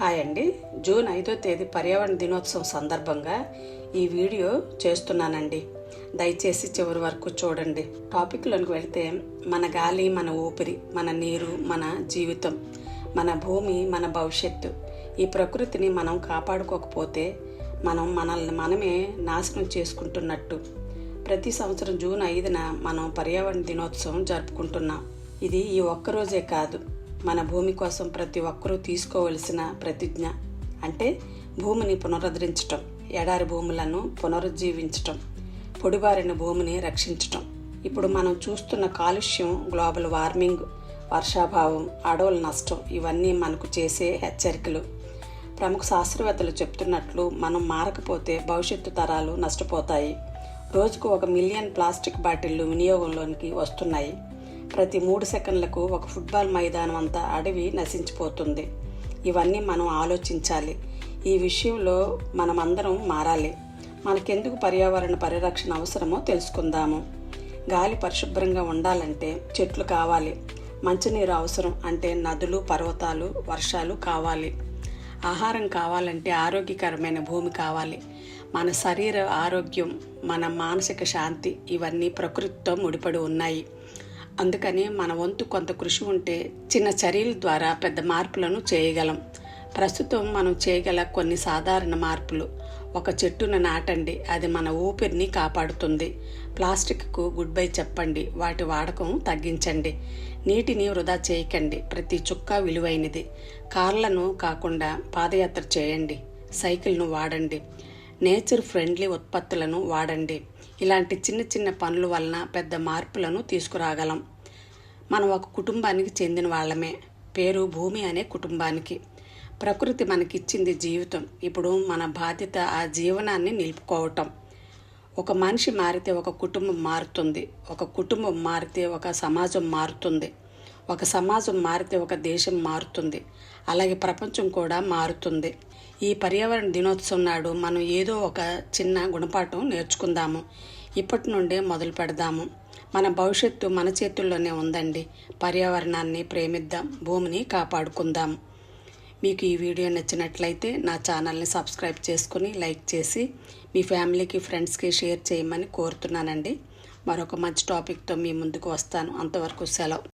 Hi అండి. June ఐదో తేదీ పర్యావరణ దినోత్సవం సందర్భంగా ఈ వీడియో చేస్తున్నానండి. దయచేసి చివరి వరకు చూడండి. టాపిక్లోకి వెళితే మన గాలి మన ఊపిరి మన నీరు మన జీవితం మన భూమి మన భవిష్యత్తు. ఈ ప్రకృతిని మనం కాపాడుకోకపోతే మనం మనల్ని మనమే నాశనం చేసుకుంటున్నట్టు. ప్రతి సంవత్సరం జూన్ ఐదున మనం పర్యావరణ దినోత్సవం జరుపుకుంటున్నాం. ఇది ఈ ఒక్కరోజే కాదు. మన భూమి కోసం ప్రతి ఒక్కరూ తీసుకోవలసిన ప్రతిజ్ఞ అంటే భూమిని పునరుద్ధరించటం ఎడారి భూములను పునరుజ్జీవించటం పొడిబారిన భూమిని రక్షించటం. ఇప్పుడు మనం చూస్తున్న కాలుష్యం గ్లోబల్ వార్మింగ్ వర్షాభావం అడవుల నష్టం ఇవన్నీ మనకు చేసే హెచ్చరికలు. ప్రముఖ శాస్త్రవేత్తలు చెప్తున్నట్లు మనం మారకపోతే భవిష్యత్తు తరాలు నష్టపోతాయి. రోజుకు ఒక మిలియన్ ప్లాస్టిక్ బాటిళ్ళు వినియోగంలోనికి వస్తున్నాయి. ప్రతి మూడు సెకండ్లకు ఒక ఫుట్బాల్ మైదానం అంతా అడవి నశించిపోతుంది. ఇవన్నీ మనం ఆలోచించాలి. ఈ విషయంలో మనమందరం మారాలి. మనకెందుకు పర్యావరణ పరిరక్షణ అవసరమో తెలుసుకుందాము. గాలి పరిశుభ్రంగా ఉండాలంటే చెట్లు కావాలి. మంచినీరు అవసరం అంటే నదులు పర్వతాలు వర్షాలు కావాలి. ఆహారం కావాలంటే ఆరోగ్యకరమైన భూమి కావాలి. మన శరీర ఆరోగ్యం మన మానసిక శాంతి ఇవన్నీ ప్రకృతితో ముడిపడి ఉన్నాయి. అందుకని మన వంతు కొంత కృషి ఉంటే చిన్న చర్యల ద్వారా పెద్ద మార్పులను చేయగలం. ప్రస్తుతం మనం చేయగల కొన్ని సాధారణ మార్పులు. ఒక చెట్టును నాటండి అది మన ఊపిరిని కాపాడుతుంది. ప్లాస్టిక్కు గుడ్ బై చెప్పండి వాటి వాడకం తగ్గించండి. నీటిని వృధా చేయకండి ప్రతి చుక్క విలువైనది. కార్లను కాకుండా పాదయాత్ర చేయండి సైకిల్ను వాడండి. నేచర్ ఫ్రెండ్లీ ఉత్పత్తులను వాడండి. ఇలాంటి చిన్న చిన్న పనుల వలన పెద్ద మార్పులను తీసుకురాగలం. మనం ఒక కుటుంబానికి చెందిన వాళ్ళమే. పేరు భూమి అనే కుటుంబానికి. ప్రకృతి మనకిచ్చింది జీవితం. ఇప్పుడు మన బాధ్యత ఆ జీవనాన్ని నిలుపుకోవటం. ఒక మనిషి మారితే ఒక కుటుంబం మారుతుంది. ఒక కుటుంబం మారితే ఒక సమాజం మారుతుంది. ఒక సమాజం మారితే ఒక దేశం మారుతుంది. అలాగే ప్రపంచం కూడా మారుతుంది. ఈ పర్యావరణ దినోత్సవం నాడు మనం ఏదో ఒక చిన్న గుణపాఠం నేర్చుకుందాము. ఇప్పటి నుండే మొదలు పెడదాము. మన భవిష్యత్తు మన చేతుల్లోనే ఉందండి. పర్యావరణాన్ని ప్రేమిద్దాం భూమిని కాపాడుకుందాం. మీకు ఈ వీడియో నచ్చినట్లయితే నా ఛానల్ని సబ్స్క్రైబ్ చేసుకుని లైక్ చేసి మీ ఫ్యామిలీకి ఫ్రెండ్స్కి షేర్ చేయమని కోరుతున్నానండి. మరొక మంచి టాపిక్తో మీ ముందుకు వస్తాను. అంతవరకు సెలవు.